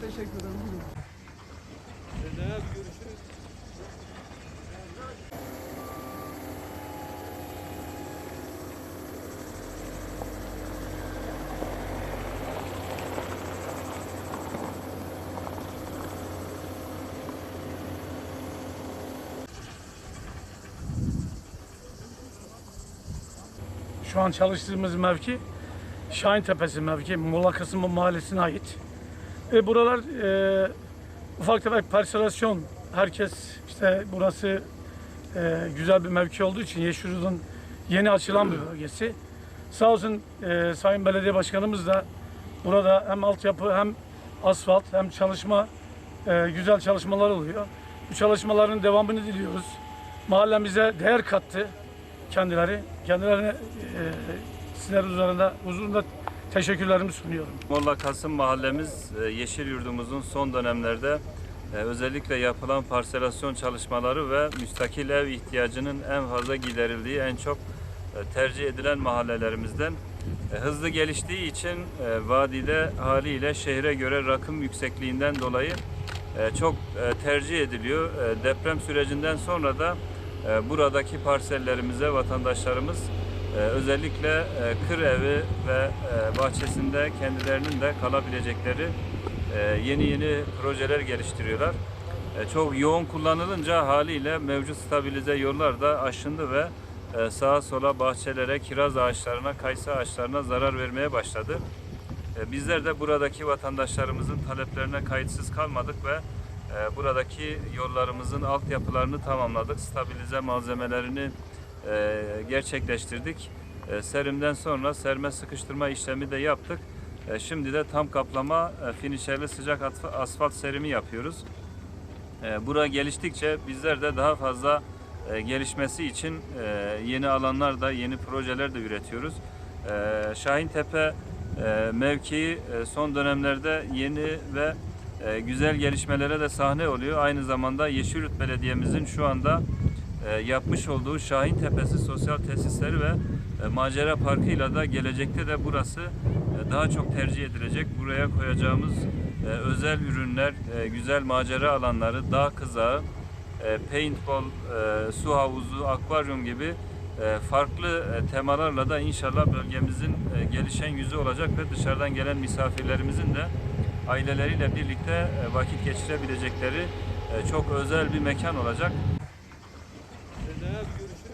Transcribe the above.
Teşekkür ederim. Buyurun. Şu an çalıştığımız mevki Şahin Tepesi mevki, Molla Kısmı mahallesine ait. E, buralar e, ufak tefek parselasyon. Herkes işte burası e, güzel bir mevki olduğu için Yeşilurt'un yeni açılan bir bölgesi. Sağ olsun e, Sayın Belediye Başkanımız da burada hem altyapı hem asfalt hem çalışma e, güzel çalışmalar oluyor. Bu çalışmaların devamını diliyoruz. Mahallemize değer kattı kendileri. Kendilerine e, sizler üzerinde huzurunda teşekkürlerimi sunuyorum. Molla Kasım mahallemiz e, Yeşil Yurdumuzun son dönemlerde e, özellikle yapılan parselasyon çalışmaları ve müstakil ev ihtiyacının en fazla giderildiği en çok e, tercih edilen mahallelerimizden. Hızlı geliştiği için vadide haliyle şehre göre rakım yüksekliğinden dolayı çok tercih ediliyor. Deprem sürecinden sonra da buradaki parsellerimize vatandaşlarımız özellikle e, kır evi ve e, bahçesinde kendilerinin de kalabilecekleri e, yeni yeni projeler geliştiriyorlar. Çok yoğun kullanılınca haliyle mevcut stabilize yollar da aşındı ve sağa sola bahçelere, kiraz ağaçlarına, kayısı ağaçlarına zarar vermeye başladı. Bizler de buradaki vatandaşlarımızın taleplerine kayıtsız kalmadık ve buradaki yollarımızın altyapılarını tamamladık. Stabilize malzemelerini e, gerçekleştirdik. E, serimden sonra serme sıkıştırma işlemi de yaptık. E, şimdi de tam kaplama e, finişerli sıcak asfalt serimi yapıyoruz. E, bura geliştikçe bizler de daha fazla e, gelişmesi için e, yeni alanlar da yeni projeler de üretiyoruz. E, Şahintepe e, mevkii e, son dönemlerde yeni ve e, güzel gelişmelere de sahne oluyor. Aynı zamanda Yeşilyurt Belediye'mizin şu anda yapmış olduğu Şahin Tepesi sosyal tesisleri ve e, macera parkıyla da gelecekte de burası e, daha çok tercih edilecek. Buraya koyacağımız e, özel ürünler, güzel macera alanları, dağ kızağı, paintball, su havuzu, akvaryum gibi farklı temalarla da inşallah bölgemizin gelişen yüzü olacak ve dışarıdan gelen misafirlerimizin de aileleriyle birlikte vakit geçirebilecekleri çok özel bir mekan olacak. Abi görüşürüz.